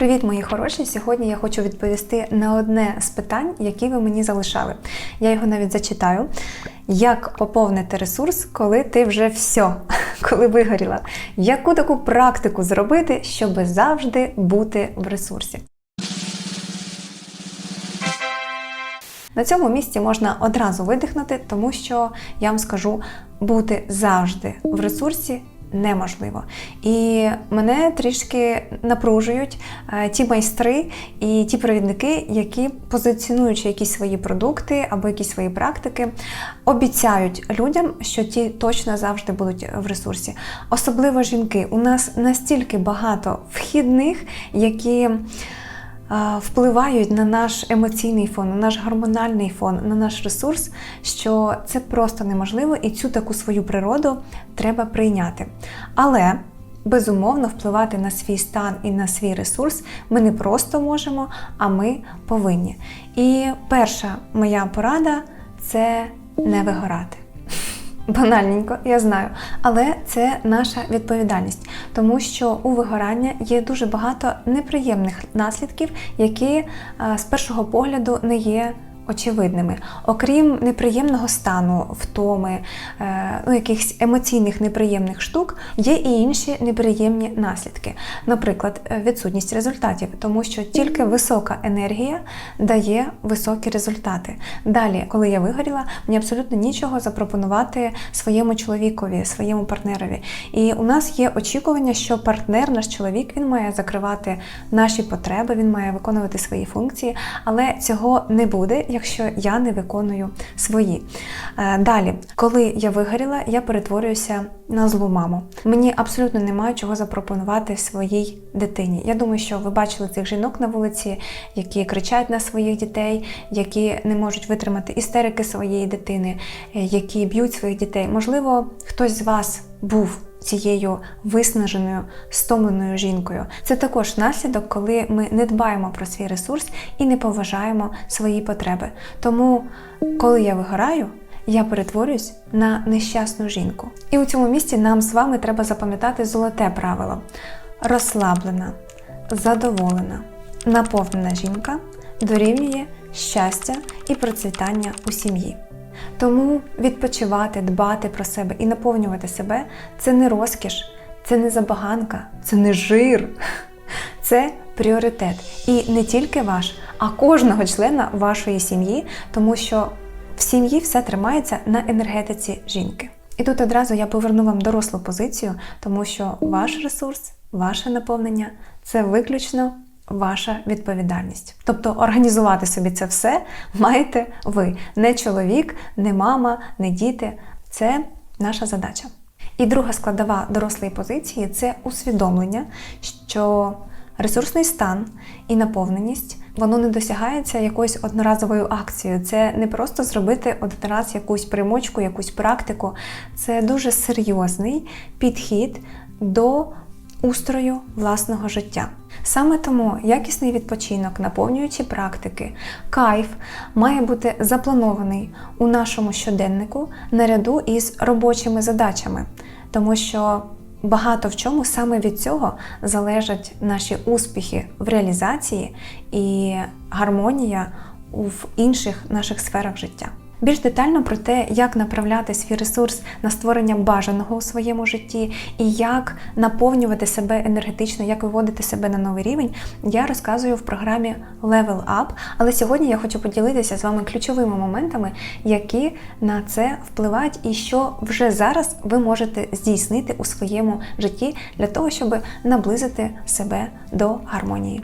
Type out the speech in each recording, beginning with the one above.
Привіт, мої хороші! Сьогодні я хочу відповісти на одне з питань, які ви мені залишали. Я його навіть зачитаю. Як поповнити ресурс, коли ти вже все, коли вигоріла? Яку таку практику зробити, щоб завжди бути в ресурсі? На цьому місці можна одразу видихнути, тому що я вам скажу, бути завжди в ресурсі неможливо. І мене трішки напружують е, ті майстри і ті провідники, які позиціонуючи якісь свої продукти або якісь свої практики, обіцяють людям, що ті точно завжди будуть в ресурсі. Особливо жінки. У нас настільки багато вхідних, які впливають на наш емоційний фон, на наш гормональний фон, на наш ресурс, що це просто неможливо, і цю таку свою природу треба прийняти. Але безумовно впливати на свій стан і на свій ресурс ми не просто можемо, а ми повинні. І перша моя порада це не вигорати. Банальненько, я знаю, але це наша відповідальність, тому що у вигорання є дуже багато неприємних наслідків, які е, з першого погляду не є очевидними. Окрім неприємного стану, втоми, е, ну, якихось емоційних неприємних штук, є і інші неприємні наслідки. Наприклад, е, відсутність результатів, тому що тільки висока енергія дає високі результати. Далі, коли я вигоріла, мені абсолютно нічого запропонувати своєму чоловікові, своєму партнерові. І у нас є очікування, що партнер, наш чоловік, він має закривати наші потреби, він має виконувати свої функції, але цього не буде, якщо я не виконую свої. Е, Далі, коли я вигоріла, я перетворююся на злу маму. Мені абсолютно немає чого запропонувати своїй дитині. Я думаю, що ви бачили цих жінок на вулиці, які кричать на своїх дітей, які не можуть витримати істерики своєї дитини, е, які б'ють своїх дітей. Можливо, хтось з вас був цією виснаженою, стомленою жінкою. Це також наслідок, коли ми не дбаємо про свій ресурс і не поважаємо свої потреби. Тому, коли я вигораю, я перетворююсь на нещасну жінку. І у цьому місці нам з вами треба запам'ятати золоте правило: розслаблена, задоволена, наповнена жінка дорівнює щастя і процвітання у сім'ї. Тому відпочивати, дбати про себе і наповнювати себе це не розкіш, це не забаганка, це не жир, це пріоритет. І не тільки ваш, а кожного члена вашої сім'ї, тому що в сім'ї все тримається на енергетиці жінки. І тут одразу я поверну вам дорослу позицію, тому що ваш ресурс, ваше наповнення це виключно ваша відповідальність. Тобто організувати собі це все маєте ви, не чоловік, не мама, не діти. Це наша задача. І друга складова дорослої позиції це усвідомлення, що ресурсний стан і наповненість воно не досягається якоюсь одноразовою акцією. Це не просто зробити один раз якусь примочку, якусь практику. Це дуже серйозний підхід до устрою власного життя. Саме тому якісний відпочинок, наповнюючі практики, кайф має бути запланований у нашому щоденнику наряду із робочими задачами, тому що багато в чому саме від цього залежать наші успіхи в реалізації і гармонія в інших наших сферах життя. Більш детально про те, як направляти свій ресурс на створення бажаного у своєму житті і як наповнювати себе енергетично, як виводити себе на новий рівень, я розказую в програмі Level Up. Але сьогодні я хочу поділитися з вами ключовими моментами, які на це впливають, і що вже зараз ви можете здійснити у своєму житті для того, щоб наблизити себе до гармонії.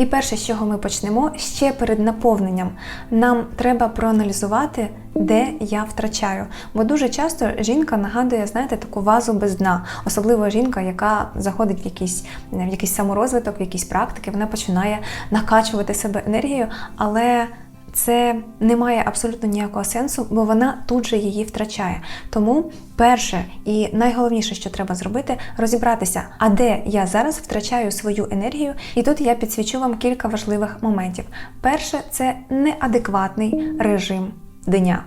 І перше, з чого ми почнемо, ще перед наповненням, нам треба проаналізувати, де я втрачаю. Бо дуже часто жінка нагадує, знаєте, таку вазу без дна, особливо жінка, яка заходить в якийсь, в якийсь саморозвиток, в якісь практики, вона починає накачувати себе енергією, але це не має абсолютно ніякого сенсу, бо вона тут же її втрачає. Тому перше і найголовніше, що треба зробити, розібратися, а де я зараз втрачаю свою енергію. І тут я підсвічу вам кілька важливих моментів. Перше це неадекватний режим дня.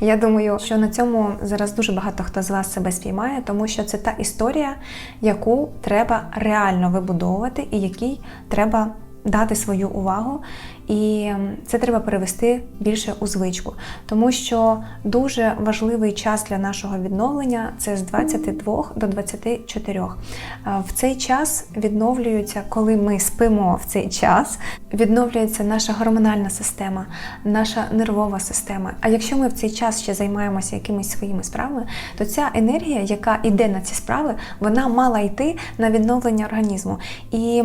Я думаю, що на цьому зараз дуже багато хто з вас себе спіймає, тому що це та історія, яку треба реально вибудовувати і якій треба дати свою увагу. І це треба перевести більше у звичку, тому що дуже важливий час для нашого відновлення це з 22 до 24. Е, В цей час відновлюються, коли ми спимо в цей час, відновлюється наша гормональна система, наша нервова система. А якщо ми в цей час ще займаємося якимись своїми справами, то ця енергія, яка йде на ці справи, вона мала йти на відновлення організму. І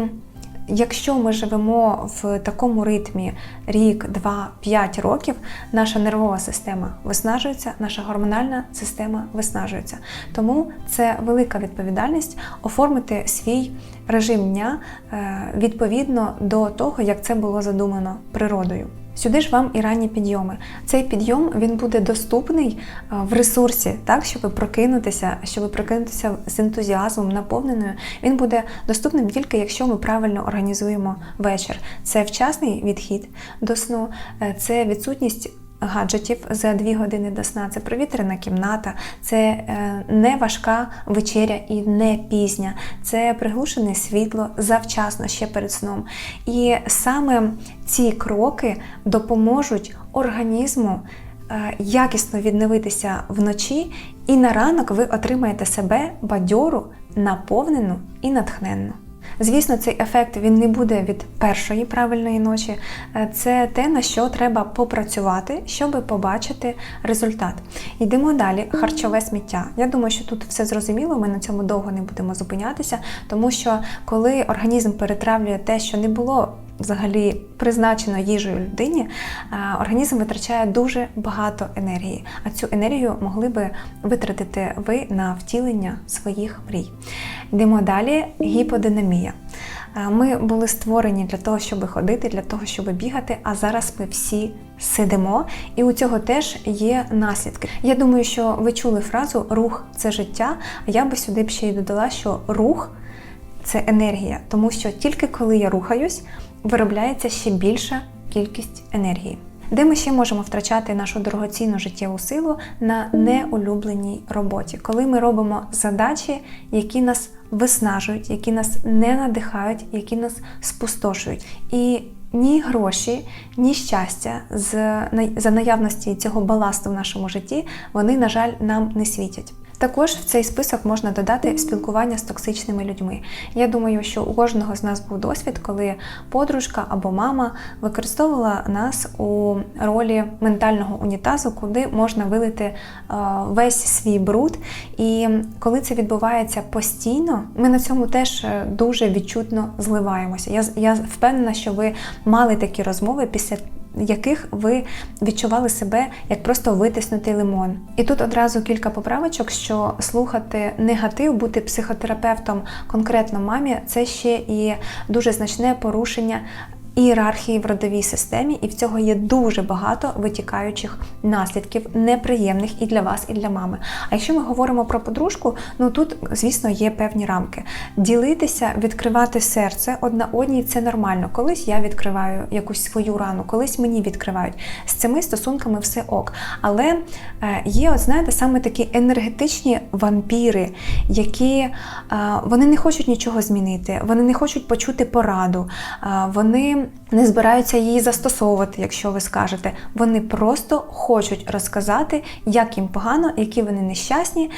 Якщо ми живемо в такому ритмі рік, два, п'ять років, наша нервова система виснажується, наша гормональна система виснажується. Тому це велика відповідальність оформити свій режим дня е, відповідно до того, як це було задумано природою. Сюди ж вам і ранні підйоми. Цей підйом він буде доступний е, в ресурсі, так щоб прокинутися, щоб прокинутися з ентузіазмом, наповненою. Він буде доступним тільки якщо ми правильно організуємо вечір. Це вчасний відхід до сну, е, це відсутність. Гаджетів за дві години до сна це провітряна кімната, це е, не важка вечеря і не пізня, це приглушене світло завчасно ще перед сном. І саме ці кроки допоможуть організму е, якісно відновитися вночі, і на ранок ви отримаєте себе бадьору, наповнену і натхненну. Звісно, цей ефект він не буде від першої правильної ночі. Е, Це те, на що треба попрацювати, щоб побачити результат. Йдемо далі. Харчове сміття. Я думаю, що тут все зрозуміло. Ми на цьому довго не будемо зупинятися, тому що коли організм перетравлює те, що не було. Взагалі призначено їжею людині, е, організм витрачає дуже багато енергії, а цю енергію могли би витратити ви на втілення своїх мрій. Йдемо далі. Гіподинамія. Е, Ми були створені для того, щоб ходити, для того, щоб бігати. А зараз ми всі сидимо, і у цього теж є наслідки. Я думаю, що ви чули фразу рух це життя. А я би сюди б ще й додала, що рух це енергія, тому що тільки коли я рухаюсь, виробляється ще більша кількість енергії. Де ми ще можемо втрачати нашу дорогоцінну життєву силу на неулюбленій роботі, коли ми робимо задачі, які нас виснажують, які нас не надихають, які нас спустошують. І ні гроші, ні щастя з за наявності цього баласту в нашому житті, вони, на жаль, нам не світять. Також в цей список можна додати спілкування з токсичними людьми. Я думаю, що у кожного з нас був досвід, коли подружка або мама використовувала нас у ролі ментального унітазу, куди можна вилити е, весь свій бруд. І коли це відбувається постійно, ми на цьому теж е, дуже відчутно зливаємося. Я, я впевнена, що ви мали такі розмови після яких ви відчували себе як просто витиснутий лимон. І тут одразу кілька поправочок, що слухати негатив, бути психотерапевтом конкретно мамі, це ще і дуже значне порушення. Ієрархії в родовій системі, і в цього є дуже багато витікаючих наслідків, неприємних і для вас, і для мами. А якщо ми говоримо про подружку, ну тут, звісно, є певні рамки. Ділитися, відкривати серце одна одній це нормально. Колись я відкриваю якусь свою рану, колись мені відкривають. З цими стосунками все ок. Але е, є, от знаєте, саме такі енергетичні вампіри, які е, вони не хочуть нічого змінити, вони не хочуть почути пораду, е, вони не збираються її застосовувати, якщо ви скажете. Вони просто хочуть розказати, як їм погано, які вони нещасні,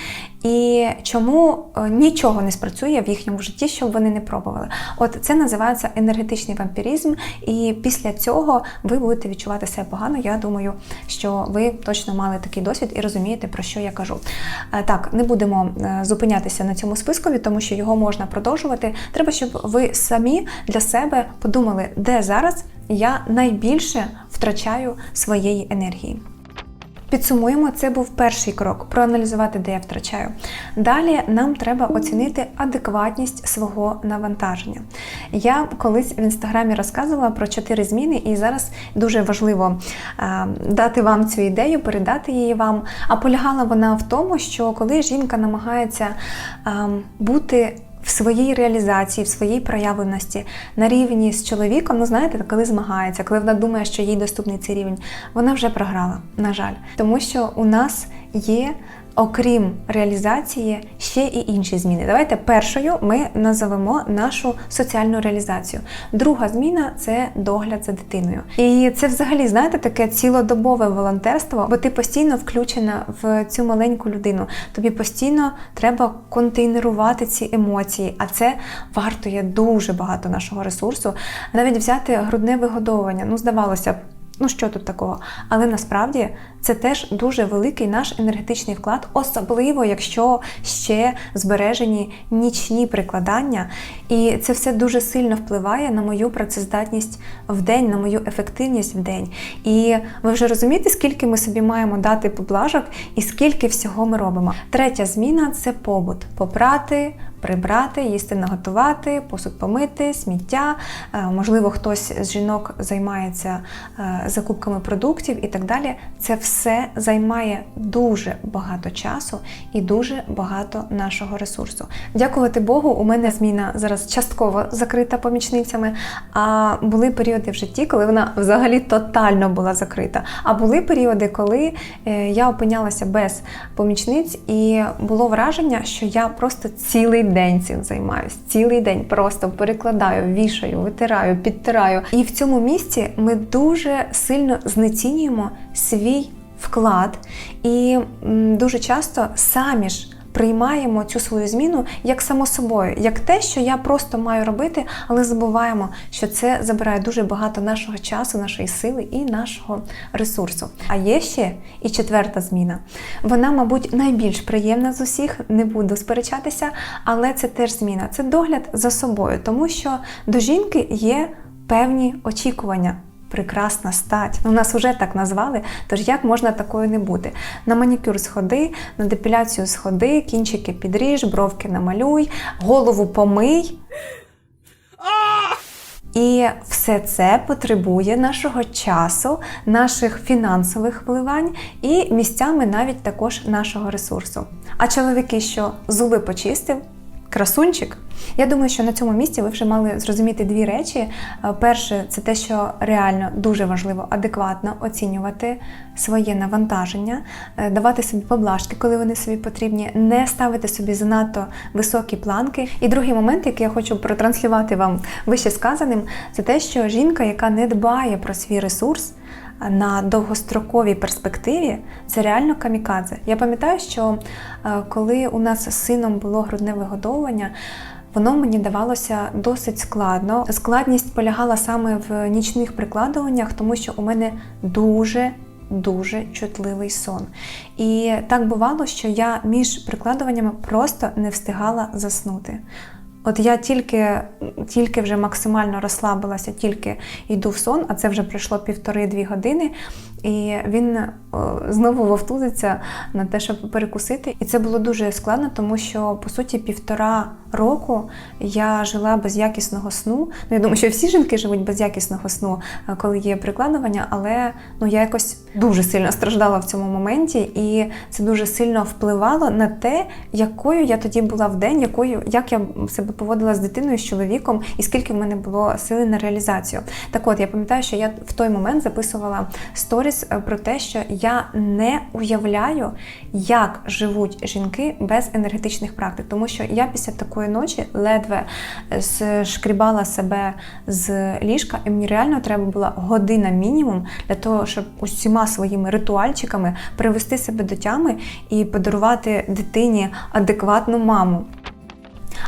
і чому е, нічого не спрацює в їхньому житті, щоб вони не пробували. От це називається енергетичний вампіризм, і після цього ви будете відчувати себе погано. Я думаю, що ви точно мали такий досвід і розумієте, про що я кажу. Е, Так, не будемо е, зупинятися на цьому спискові, тому що його можна продовжувати. Треба, щоб ви самі для себе подумали, де зараз я найбільше втрачаю своєї енергії. Підсумуємо, це був перший крок проаналізувати, де я втрачаю. Далі нам треба оцінити адекватність свого навантаження. Я колись в інстаграмі розказувала про чотири зміни, і зараз дуже важливо а, дати вам цю ідею, передати її вам. А полягала вона в тому, що коли жінка намагається а, бути в своїй реалізації, в своїй проявленості на рівні з чоловіком, ну знаєте, коли змагається, коли вона думає, що їй доступний цей рівень, вона вже програла, на жаль, тому що у нас є. Окрім реалізації, ще і інші зміни. Давайте першою ми назовемо нашу соціальну реалізацію. Друга зміна це догляд за дитиною. І це взагалі, знаєте, таке цілодобове волонтерство, бо ти постійно включена в цю маленьку людину. Тобі постійно треба контейнерувати ці емоції, а це вартує дуже багато нашого ресурсу. Навіть взяти грудне вигодовування. Ну, здавалося б. Ну, що тут такого? Але насправді це теж дуже великий наш енергетичний вклад, особливо якщо ще збережені нічні прикладання. І це все дуже сильно впливає на мою працездатність в день, на мою ефективність в день. І ви вже розумієте, скільки ми собі маємо дати поблажок і скільки всього ми робимо. Третя зміна це побут: попрати. Прибрати, їсти наготувати, посуд помити, сміття. Е, Можливо, хтось з жінок займається е, закупками продуктів і так далі. Це все займає дуже багато часу і дуже багато нашого ресурсу. Дякувати Богу, у мене зміна зараз частково закрита помічницями. А були періоди в житті, коли вона взагалі тотально була закрита. А були періоди, коли е, я опинялася без помічниць, і було враження, що я просто цілий день цим займаюсь. Цілий день просто перекладаю, вішаю, витираю, підтираю. І в цьому місці ми дуже сильно знецінюємо свій вклад, і дуже часто самі ж. Приймаємо цю свою зміну як само собою, як те, що я просто маю робити, але забуваємо, що це забирає дуже багато нашого часу, нашої сили і нашого ресурсу. А є ще і четверта зміна. Вона, мабуть, найбільш приємна з усіх, не буду сперечатися, але це теж зміна. Це догляд за собою, тому що до жінки є певні очікування. Прекрасна стать. Ну, нас вже так назвали, тож як можна такою не бути? На манікюр сходи, на депіляцію сходи, кінчики підріж, бровки намалюй, голову помий. І все це потребує нашого часу, наших фінансових вливань і місцями навіть також нашого ресурсу. А чоловіки, що зуби почистив, красунчик. Я думаю, що на цьому місці ви вже мали зрозуміти дві речі. Е, Перше, це те, що реально дуже важливо адекватно оцінювати своє навантаження, е, давати собі поблажки, коли вони собі потрібні, не ставити собі занадто високі планки. І другий момент, який я хочу протранслювати вам вище сказаним, це те, що жінка, яка не дбає про свій ресурс, на довгостроковій перспективі це реально камікадзе. Я пам'ятаю, що е, коли у нас з сином було грудне вигодовування, Воно мені давалося досить складно. Складність полягала саме в нічних прикладуваннях, тому що у мене дуже дуже чутливий сон. І так бувало, що я між прикладуваннями просто не встигала заснути. От я тільки, тільки вже максимально розслабилася, тільки йду в сон, а це вже пройшло півтори-дві години. І він знову вовтузиться на те, щоб перекусити. І це було дуже складно, тому що по суті півтора року я жила без якісного сну. Ну я думаю, що всі жінки живуть без якісного сну, е, коли є прикладування, але ну я якось дуже сильно страждала в цьому моменті, і це дуже сильно впливало на те, якою я тоді була в день, якою як я себе поводила з дитиною, з чоловіком, і скільки в мене було сили на реалізацію. Так от я пам'ятаю, що я в той момент записувала сторіс про те, що я не уявляю, як живуть жінки без енергетичних практик, тому що я після такої ночі ледве зшкрібала себе з ліжка, і мені реально треба була година мінімум для того, щоб усіма своїми ритуальчиками привести себе до тями і подарувати дитині адекватну маму.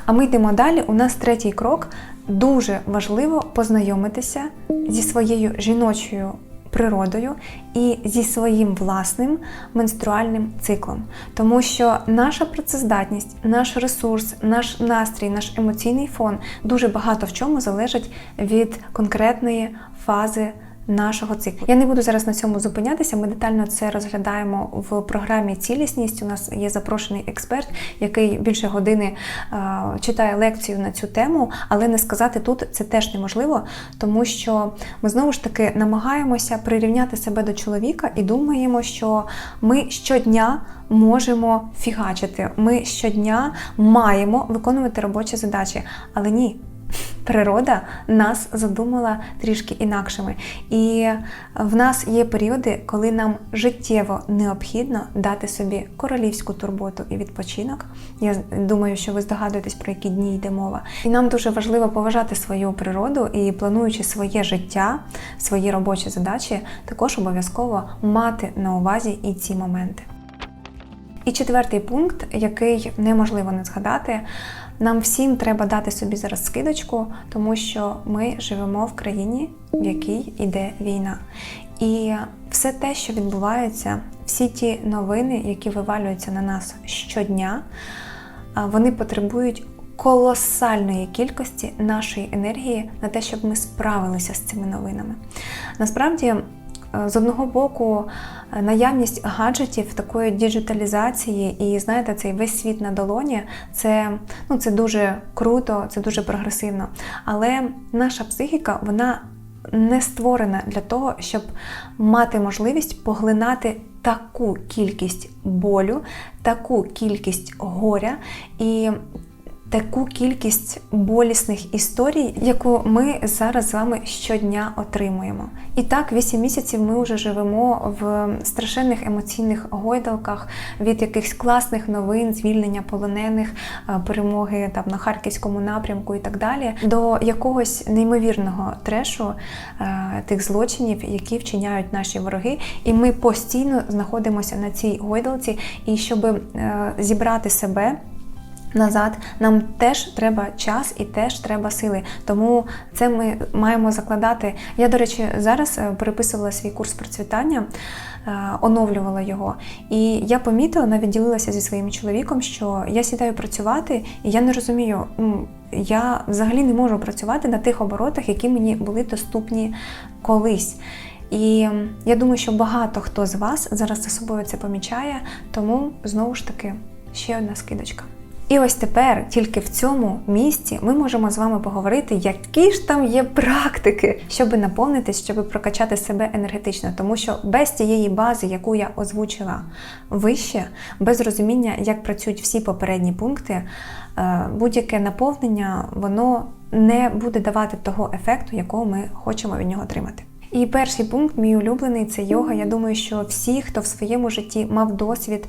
А ми йдемо далі. У нас третій крок. Дуже важливо познайомитися зі своєю жіночою природою і зі своїм власним менструальним циклом. Тому що наша працездатність, наш ресурс, наш настрій, наш емоційний фон дуже багато в чому залежить від конкретної фази нашого циклу. Я не буду зараз на цьому зупинятися. Ми детально це розглядаємо в програмі Цілісність. У нас є запрошений експерт, який більше години е, читає лекцію на цю тему, але не сказати тут це теж неможливо, тому що ми знову ж таки намагаємося прирівняти себе до чоловіка і думаємо, що ми щодня можемо фігачити. Ми щодня маємо виконувати робочі задачі, але ні. Природа нас задумала трішки інакшими. І в нас є періоди, коли нам життєво необхідно дати собі королівську турботу і відпочинок. Я думаю, що ви здогадуєтесь, про які дні йде мова. І нам дуже важливо поважати свою природу і плануючи своє життя, свої робочі задачі, також обов'язково мати на увазі і ці моменти. І четвертий пункт, який неможливо не згадати, нам всім треба дати собі зараз скидочку, тому що ми живемо в країні, в якій йде війна. І все те, що відбувається, всі ті новини, які вивалюються на нас щодня, вони потребують колосальної кількості нашої енергії на те, щоб ми справилися з цими новинами. Насправді, з одного боку, е, наявність гаджетів, такої діджиталізації, і знаєте, цей весь світ на долоні, це, ну, це дуже круто, це дуже прогресивно. Але наша психіка, вона не створена для того, щоб мати можливість поглинати таку кількість болю, таку кількість горя і таку кількість болісних історій, яку ми зараз з вами щодня отримуємо. І так, 8 місяців ми вже живемо в страшенних емоційних гойдалках від якихось класних новин, звільнення полонених, е, перемоги там на харківському напрямку і так далі, до якогось неймовірного трешу е, тих злочинів, які вчиняють наші вороги. І ми постійно знаходимося на цій гойдалці, і щоб е, зібрати себе назад, нам теж треба час і теж треба сили. Тому це ми маємо закладати. Я, до речі, зараз е, переписувала свій курс процвітання, е, оновлювала його. І я помітила, навіть ділилася зі своїм чоловіком, що я сідаю працювати, і я не розумію. Я взагалі не можу працювати на тих оборотах, які мені були доступні колись. І я думаю, що багато хто з вас зараз за собою це помічає, тому знову ж таки ще одна скидочка. І ось тепер, тільки в цьому місці, ми можемо з вами поговорити, які ж там є практики, щоб наповнитись, щоб прокачати себе енергетично. Тому що без цієї бази, яку я озвучила вище, без розуміння, як працюють всі попередні пункти, е, будь-яке наповнення воно не буде давати того ефекту, якого ми хочемо від нього отримати. І перший пункт, мій улюблений, це йога. Я думаю, що всі, хто в своєму житті мав досвід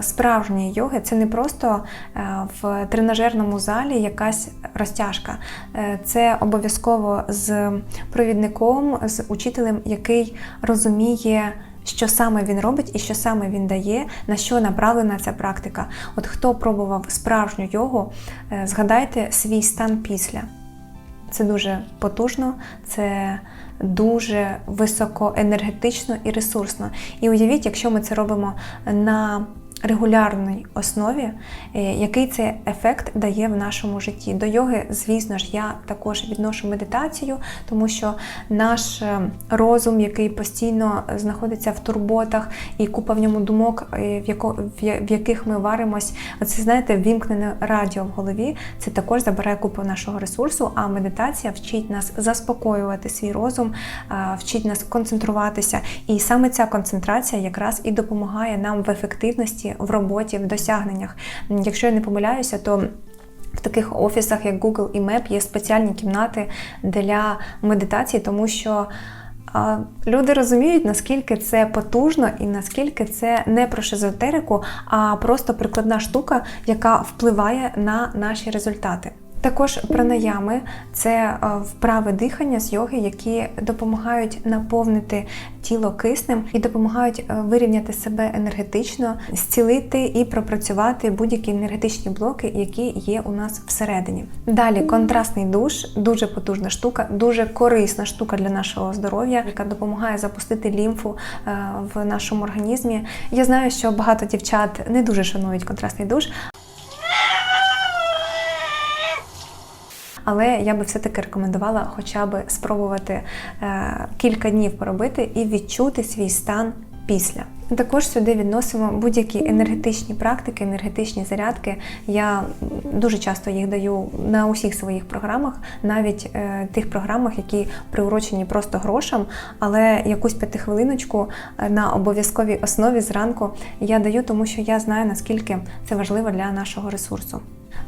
справжньої йоги, це не просто е, в тренажерному залі якась розтяжка. Е, Це обов'язково з провідником, з учителем, який розуміє. Що саме він робить і що саме він дає, на що направлена ця практика. От хто пробував справжню йогу, е, згадайте свій стан після. Це дуже потужно, це дуже високоенергетично і ресурсно. І уявіть, якщо ми це робимо на регулярній основі, е, який це ефект дає в нашому житті. До йоги, звісно ж, я також відношу медитацію, тому що наш е, розум, який постійно знаходиться в турботах і купа в ньому думок, е, в яких ми варимось, оце знаєте, вімкнене радіо в голові, це також забирає купу нашого ресурсу. А медитація вчить нас заспокоювати свій розум, вчить нас концентруватися. І саме ця концентрація якраз і допомагає нам в ефективності в роботі, в досягненнях. Якщо я не помиляюся, то в таких офісах, як Google і Map, є спеціальні кімнати для медитації, тому що люди розуміють, наскільки це потужно і наскільки це не про шизотерику, а просто прикладна штука, яка впливає на наші результати. Також пранаями це е, вправи дихання з йоги, які допомагають наповнити тіло киснем і допомагають е, вирівняти себе енергетично, зцілити і пропрацювати будь-які енергетичні блоки, які є у нас всередині. Далі контрастний душ дуже потужна штука, дуже корисна штука для нашого здоров'я, яка допомагає запустити лімфу е, в нашому організмі. Я знаю, що багато дівчат не дуже шанують контрастний душ, Але я би все-таки рекомендувала хоча б спробувати е, кілька днів поробити і відчути свій стан після. Також сюди відносимо будь-які енергетичні практики, енергетичні зарядки. Я дуже часто їх даю на усіх своїх програмах, навіть е, тих програмах, які приурочені просто грошам, але якусь п'ятихвилиночку е, на обов'язковій основі зранку я даю, тому що я знаю наскільки це важливо для нашого ресурсу.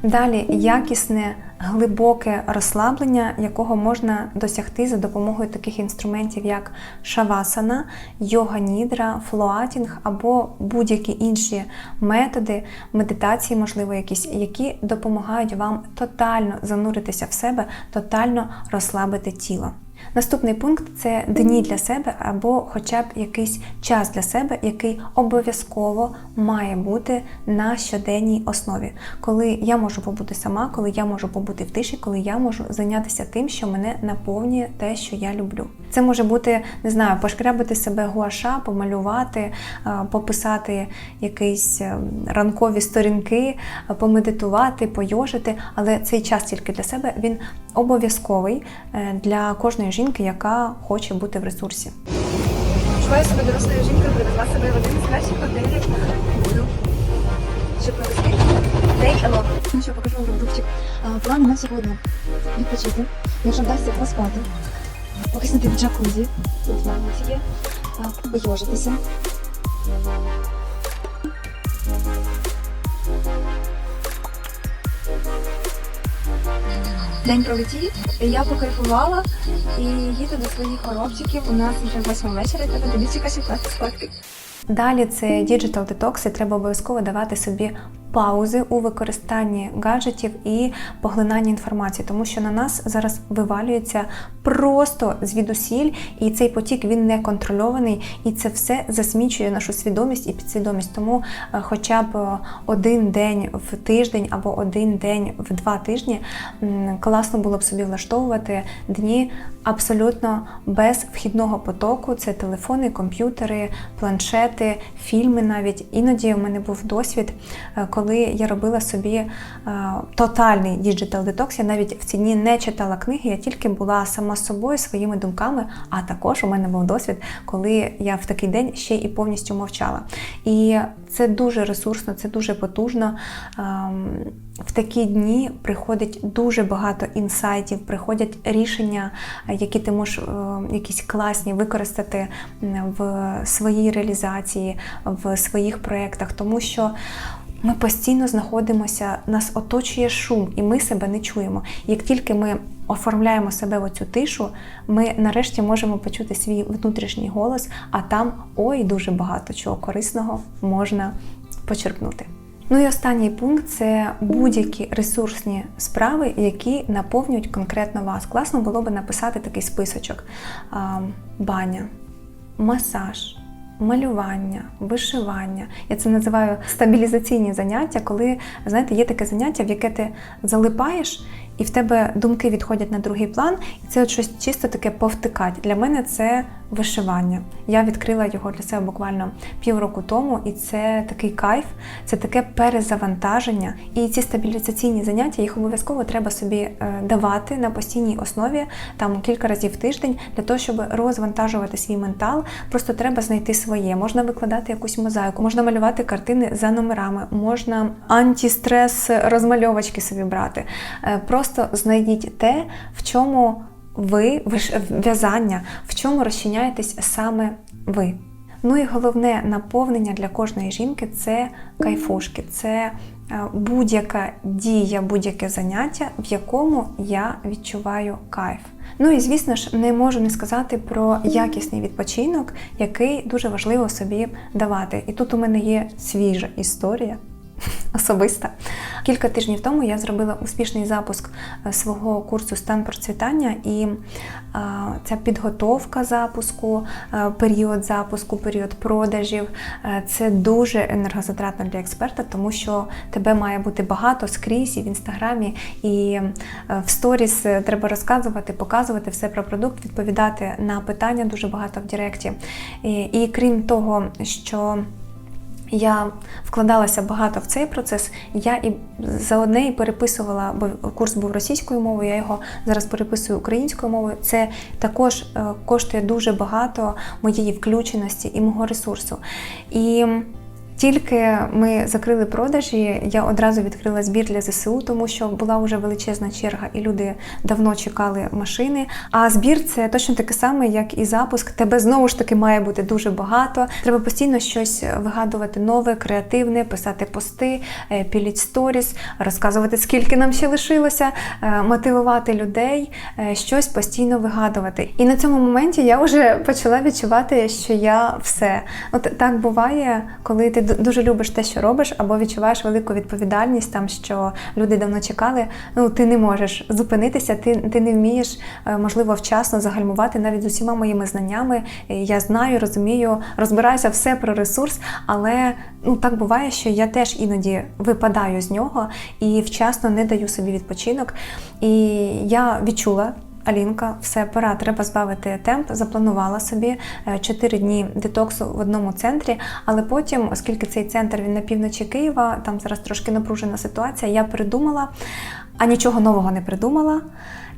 Далі якісне, глибоке розслаблення, якого можна досягти за допомогою таких інструментів, як шавасана, йога нідра, флоатінг або будь-які інші методи медитації, можливо, якісь, які допомагають вам тотально зануритися в себе, тотально розслабити тіло. Наступний пункт це дні для себе або хоча б якийсь час для себе, який обов'язково має бути на щоденній основі, коли я можу побути сама, коли я можу побути в тиші, коли я можу зайнятися тим, що мене наповнює те, що я люблю. Це може бути, не знаю, пошкрябати себе гуаша, помалювати, пописати якісь е, ранкові сторінки, помедитувати, пойожити, але цей час тільки для себе він обов'язковий е, для кожної жінки, яка хоче бути в ресурсі. Відчуваю себе дорослою жінкою, привезла себе в один з кращих готелів. Буду. Щоб провести день алон. Ну що, покажу вам продуктик. План у нас сьогодні відпочити. Якщо вдасться поспати, покиснути в джакузі. Тут є. Поїжитися. День пролетів, я покайфувала і їду до своїх коробчиків. У нас вже восьма вечора, треба дивіться класна спадки. Далі це Digital Detox, і треба обов'язково давати собі паузи у використанні гаджетів і поглинанні інформації, тому що на нас зараз вивалюється просто звідусіль, і цей потік він не контрольований, і це все засмічує нашу свідомість і підсвідомість. Тому е, хоча б е, один день в тиждень або один день в два тижні класно було б собі влаштовувати дні абсолютно без вхідного потоку. Це телефони, комп'ютери, планшети, фільми навіть. Іноді в мене був досвід, е, коли я робила собі е, тотальний діджитал детокс. Я навіть в ці дні не читала книги, я тільки була сама собою, своїми думками. А також у мене був досвід, коли я в такий день ще і повністю мовчала. І це дуже ресурсно, це дуже потужно. Ем, В такі дні приходить дуже багато інсайтів, приходять рішення, які ти можеш е, якісь класні використати в своїй реалізації, в своїх проєктах, тому що. Ми постійно знаходимося, нас оточує шум, і ми себе не чуємо. Як тільки ми оформляємо себе в оцю тишу, ми нарешті можемо почути свій внутрішній голос, а там ой дуже багато чого корисного можна почерпнути. Ну і останній пункт це будь-які ресурсні справи, які наповнюють конкретно вас. Класно було би написати такий списочок: баня, масаж. Малювання, вишивання. Я це називаю стабілізаційні заняття, коли знаєте, є таке заняття, в яке ти залипаєш, і в тебе думки відходять на другий план, і це от щось чисто таке повтикать. Для мене це вишивання. Я відкрила його для себе буквально півроку тому, і це такий кайф, це таке перезавантаження. І ці стабілізаційні заняття їх обов'язково треба собі е, давати на постійній основі, там кілька разів в тиждень, для того, щоб розвантажувати свій ментал. Просто треба знайти своє. Можна викладати якусь мозаїку, можна малювати картини за номерами, можна антистрес розмальовочки собі брати. Е, Просто знайдіть те, в чому ви в'язання, в чому розчиняєтесь саме ви. Ну і головне наповнення для кожної жінки це кайфушки, це е, будь-яка дія, будь-яке заняття, в якому я відчуваю кайф. Ну і звісно ж, не можу не сказати про якісний відпочинок, який дуже важливо собі давати. І тут у мене є свіжа історія. Особиста. Кілька тижнів тому я зробила успішний запуск е, свого курсу Стан процвітання, і ця підготовка запуску, е, період запуску, період продажів е, це дуже енергозатратно для експерта, тому що тебе має бути багато скрізь і в інстаграмі, і е, в сторіс е, треба розказувати, показувати все про продукт, відповідати на питання дуже багато в Директі. І, і крім того, що Я вкладалася багато в цей процес. Я і заодне і переписувала, бо курс був російською мовою, я його зараз переписую українською мовою. Це також е, коштує дуже багато моєї включеності і мого ресурсу. І тільки ми закрили продажі, я одразу відкрила збір для ЗСУ, тому що була вже величезна черга, і люди давно чекали машини. А збір це точно таке саме, як і запуск. Тебе знову ж таки має бути дуже багато. Треба постійно щось вигадувати нове, креативне, писати пости, е, піліть сторіс, розказувати, скільки нам ще лишилося, е, мотивувати людей, е, щось постійно вигадувати. І на цьому моменті я вже почала відчувати, що я все. От так буває, коли ти дуже любиш те, що робиш, або відчуваєш велику відповідальність, там що люди давно чекали. Ну ти не можеш зупинитися, ти, ти не вмієш, е, можливо, вчасно загальмувати навіть з усіма моїми знаннями. Я знаю, розумію, розбираюся все про ресурс, але ну так буває, що я теж іноді випадаю з нього і вчасно не даю собі відпочинок. І я відчула. Алінка, все, пора, треба збавити темп. Запланувала собі 4 дні детоксу в одному центрі, але потім, оскільки цей центр він на півночі Києва, там зараз трошки напружена ситуація, я придумала, а нічого нового не придумала,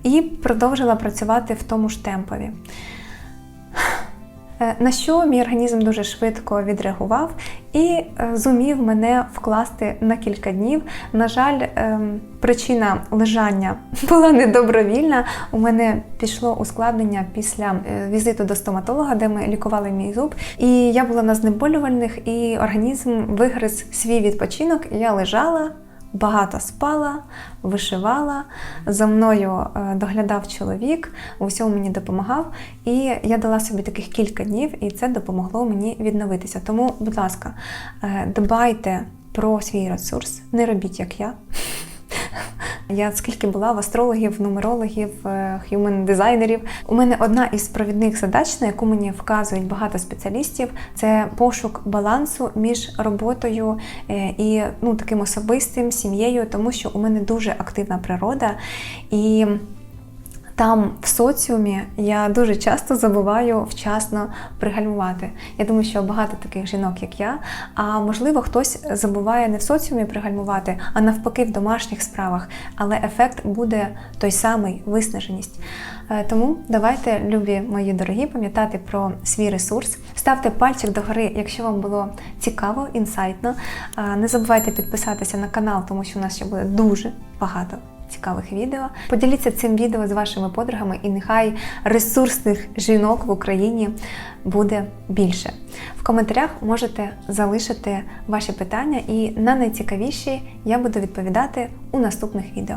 і продовжила працювати в тому ж темпові. Е, На що мій організм дуже швидко відреагував і е, зумів мене вкласти на кілька днів. На жаль, ем, причина лежання була недобровільна. У мене пішло ускладнення після е, візиту до стоматолога, де ми лікували мій зуб. І я була на знеболювальних, і організм вигриз свій відпочинок. І я лежала. Багато спала, вишивала. За мною е, доглядав чоловік, у всьому мені допомагав. І я дала собі таких кілька днів, і це допомогло мені відновитися. Тому, будь ласка, е, дбайте про свій ресурс, не робіть як я. Я скільки була в астрологів, нумерологів, х'юмен дизайнерів. У мене одна із провідних задач, на яку мені вказують багато спеціалістів, це пошук балансу між роботою е, і ну, таким особистим сім'єю, тому що у мене дуже активна природа. І там в соціумі я дуже часто забуваю вчасно пригальмувати. Я думаю, що багато таких жінок, як я. А можливо, хтось забуває не в соціумі пригальмувати, а навпаки в домашніх справах. Але ефект буде той самий виснаженість. Е, Тому давайте, любі мої дорогі, пам'ятати про свій ресурс. Ставте пальчик догори, якщо вам було цікаво, інсайтно. Е, Не забувайте підписатися на канал, тому що у нас ще буде дуже багато цікавих відео. Поділіться цим відео з вашими подругами, і нехай ресурсних жінок в Україні буде більше. В коментарях можете залишити ваші питання, і на найцікавіші я буду відповідати у наступних відео.